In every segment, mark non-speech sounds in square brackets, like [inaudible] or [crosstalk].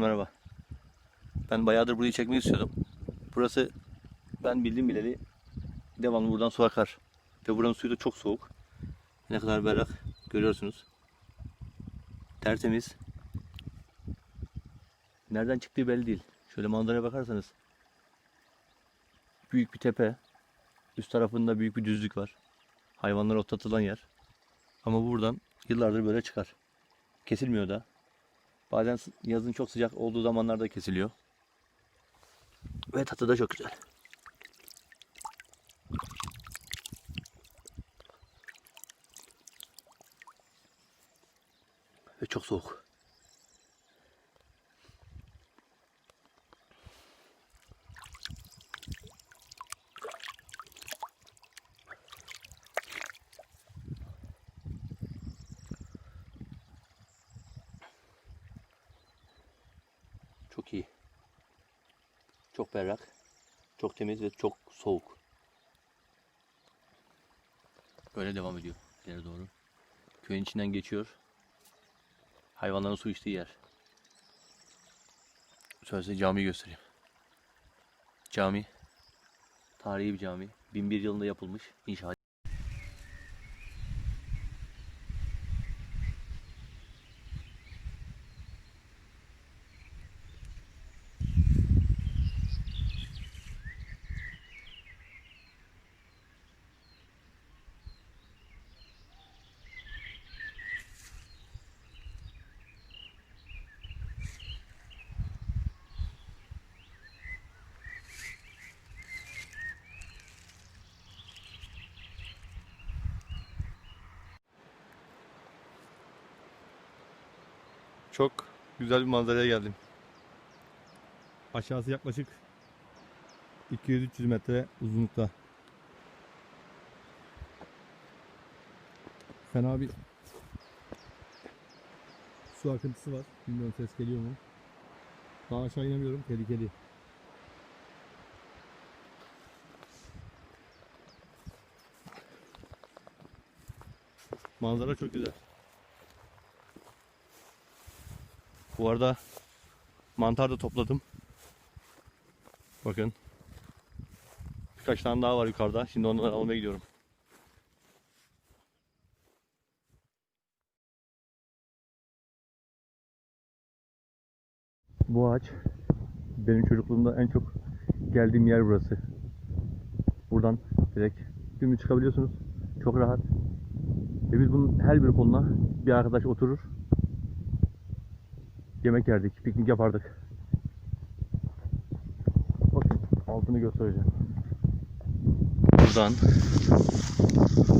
Merhaba. Ben bayağıdır burayı çekmek istiyordum. Burası ben bildiğim bileli devamlı buradan su akar. Ve buranın suyu da çok soğuk. Ne kadar berrak görüyorsunuz. Tertemiz. Nereden çıktığı belli değil. Şöyle manzaraya bakarsanız. Büyük bir tepe. Üst tarafında büyük bir düzlük var. Hayvanlar otlatılan yer. Ama buradan yıllardır böyle çıkar. Kesilmiyor da. Bazen yazın çok sıcak olduğu zamanlarda kesiliyor. Ve tadı da çok güzel. Ve çok soğuk. Çok iyi. Çok berrak. Çok temiz ve çok soğuk. Böyle devam ediyor ileri doğru. Köyün içinden geçiyor. Hayvanların su içtiği yer. Şöyle size camiyi göstereyim. Cami. Tarihi bir cami. 1001 yılında yapılmış inşaat. Çok güzel bir manzaraya geldim. Aşağısı yaklaşık 200-300 metre uzunlukta. Fena bir su akıntısı var. Bilmiyorum ses geliyor mu? Daha aşağı inemiyorum. Tehlikeli. Manzara çok güzel. Bu arada mantar da topladım. Bakın. Birkaç tane daha var yukarıda. Şimdi onları almaya gidiyorum. Bu ağaç benim çocukluğumda en çok geldiğim yer burası. Buradan direkt dümdüz çıkabiliyorsunuz. Çok rahat. Ve biz bunun her bir koluna bir arkadaş oturur. Yemek yerdik, piknik yapardık. Bakın altını göstereceğim. Buradan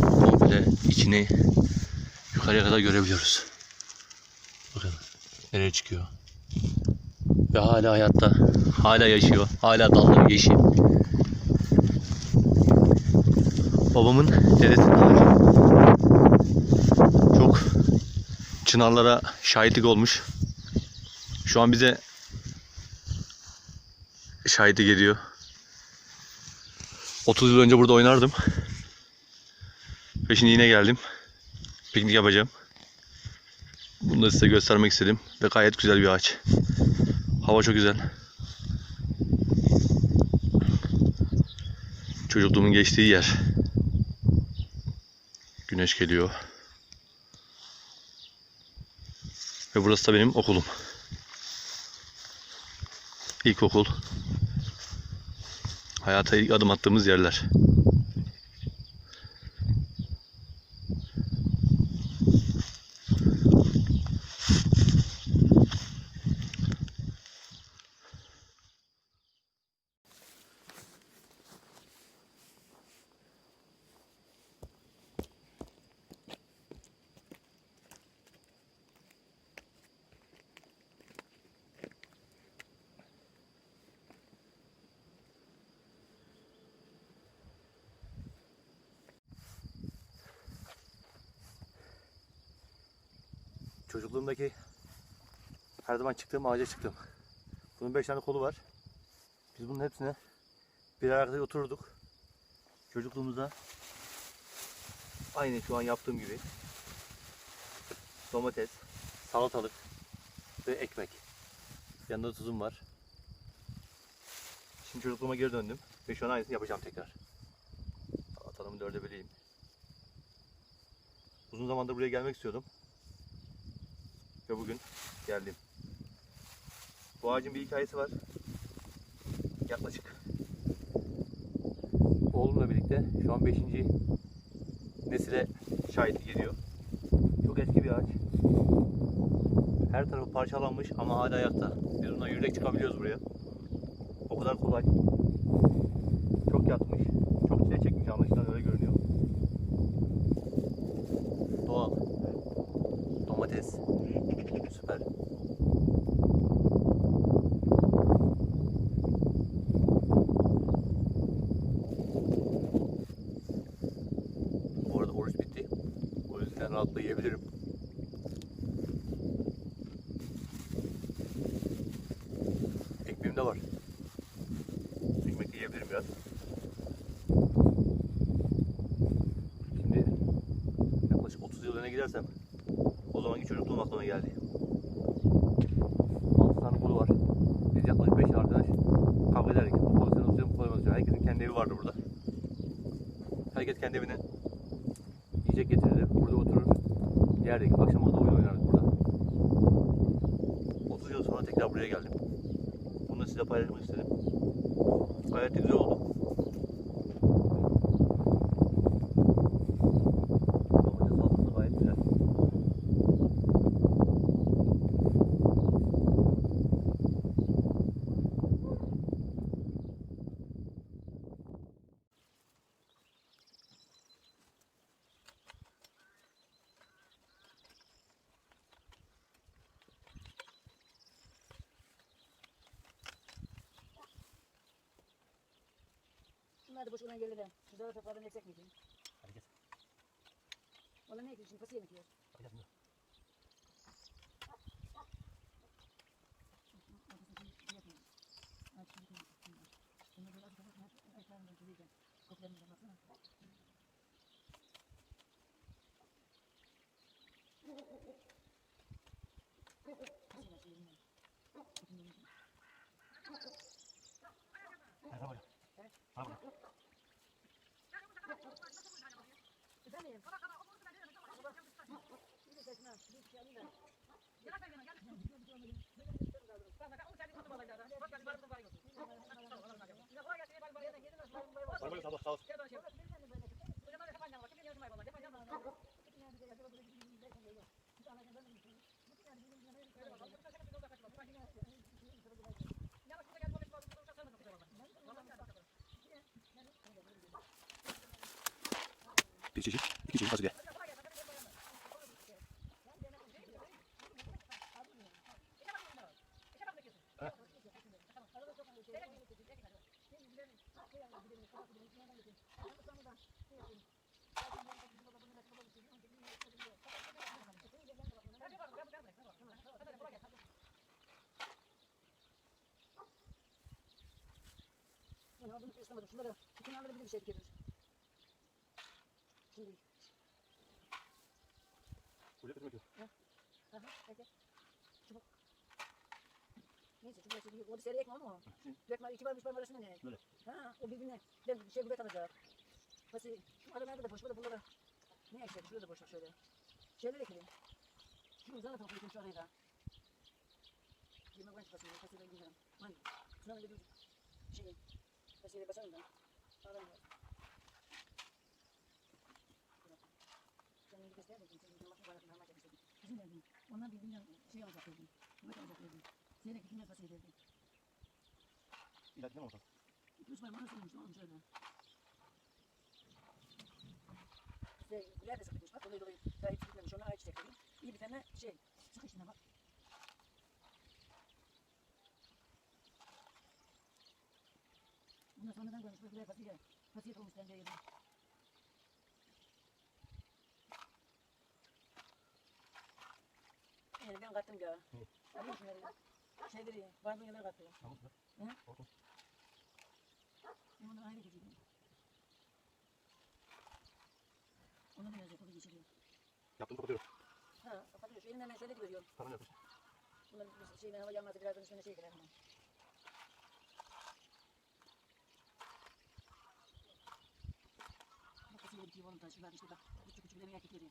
komple içini yukarıya kadar görebiliyoruz. Bakın nereye çıkıyor. Ve hala hayatta. Hala yaşıyor. Hala dalları yeşil. Babamın dedesinin. Çok çınarlara şahitlik olmuş. Şu an bize şahitlik ediyor. 30 yıl önce burada oynardım. Ve şimdi yine geldim. Piknik yapacağım. Bunu da size göstermek istedim. Ve gayet güzel bir ağaç. Hava çok güzel. Çocukluğumun geçtiği yer. Güneş geliyor. Ve burası da benim okulum. İlkokul. Hayata ilk adım attığımız yerler. Çocukluğumdaki her zaman çıktığım ağaca çıktım. Bunun 5 tane kolu var. Biz bunun hepsine bir arkada otururduk. Çocukluğumuzda aynı şu an yaptığım gibi domates, salatalık ve ekmek. Yanında da tuzum var. Şimdi çocukluğuma geri döndüm. Ve şu an aynısını yapacağım tekrar. Atalımı dörde böleyim. Uzun zamandır buraya gelmek istiyordum. Ve bugün geldim. Bu ağacın bir hikayesi var. Yaklaşık oğlumla birlikte şu an 5. nesile şahitlik ediyor. Çok eski bir ağaç. Her tarafı parçalanmış ama hala ayakta. Biz bundan yürüyerek çıkabiliyoruz buraya. O kadar kolay. Çok yatmış. Çok çile çekmiş anlaşılan öyle görünüyor. Doğal. Domates. Süper. Bu arada oruç bitti. O yüzden rahatla yiyebilirim. Ekmeğim de var. Ekmek yiyebilirim biraz. Şimdi yaklaşık 30 yıl öne gidersem o zamanki çocukluğum aklıma geldi. 6 tane kolu var. Biz yaklaşık 5 arkadaş kavga ederdik. Bu kolu sen tutuyorsun, bu kolu ben tutuyorum. Herkesin kendi evi vardı burada. Herkes kendi evine yiyecek getirirdi. Burada oturur. Yerdik. Akşama kadar oyun oynardık burada. 30 yıl sonra tekrar buraya geldim. Bunu da size paylaşmak istedim. Gayet güzel oldu. Domates salçası da gayet güzel. Da boş olan yerlere. Güzel topradan eksik mi diyeyim? Hadi gel. Valla ne ekiyorsun? Fasulye mi ekiyorsun? Bakacağız mı? Hadi [laughs] bak. Hadi bak. Efendim? Hadi Bir çeşit, iki çeşit fasulye. Ben aldım ıslamadım. Şunları, şu kenarları bir şey dikiyoruz. Şimdi. Buraya kısmet yok. Aha, peki. Çubuk. Neyse çubuk çubuk. O da seri ekme mu? Bir ekme iki varmış parmak arasında ne? Böyle. Ha, o birbirine. Ben şey gurbet alacak. Fasulye. Şu aralarda da boş. Burada bunlara. Ne ekecek? Şurada da boş şöyle. Şeyler ekelim. Şu uzağa da toplayayım şu araya da. Yemek var fasulye. Fasulye bilmiyorum. Hani. Şuna da bir şey. Fasulye basalım da. Sağdan bana harman çekmişsin. Bizim derdim. Onlar birbirinden şey alacak derdim. Gurbet alacak derdim. Seyrek ikimler fasulye derdim. İlaç ne olsa? Üç parmağı sürmüş oğlum şöyle. İşte güler de sıkışmış. Bak dolayı dolayı daha hiç bitmemiş. Ona ayçiçek dedim. İyi bir tane şey. Sık içine bak. Bunlar sonradan koymuş. Böyle fasulye. Fasulye olmuş tencereye kattım ya. Abi şunları. Şeydir ya. Var bu yerlere kattım. Tamam. Hı? Olsun. Bunu ayrı getirdim. Onu birazcık onu geçiriyor. Yaptım kapatıyorum. Ha kapatıyorum. Şu elimle ben şöyle de. Tamam yapın. Bunlar şeyine hava yanmadı. Birazdan üstüne şey girelim. Bakasın bir kivonun taşı var işte bak. Küçük küçük bir erkekleri.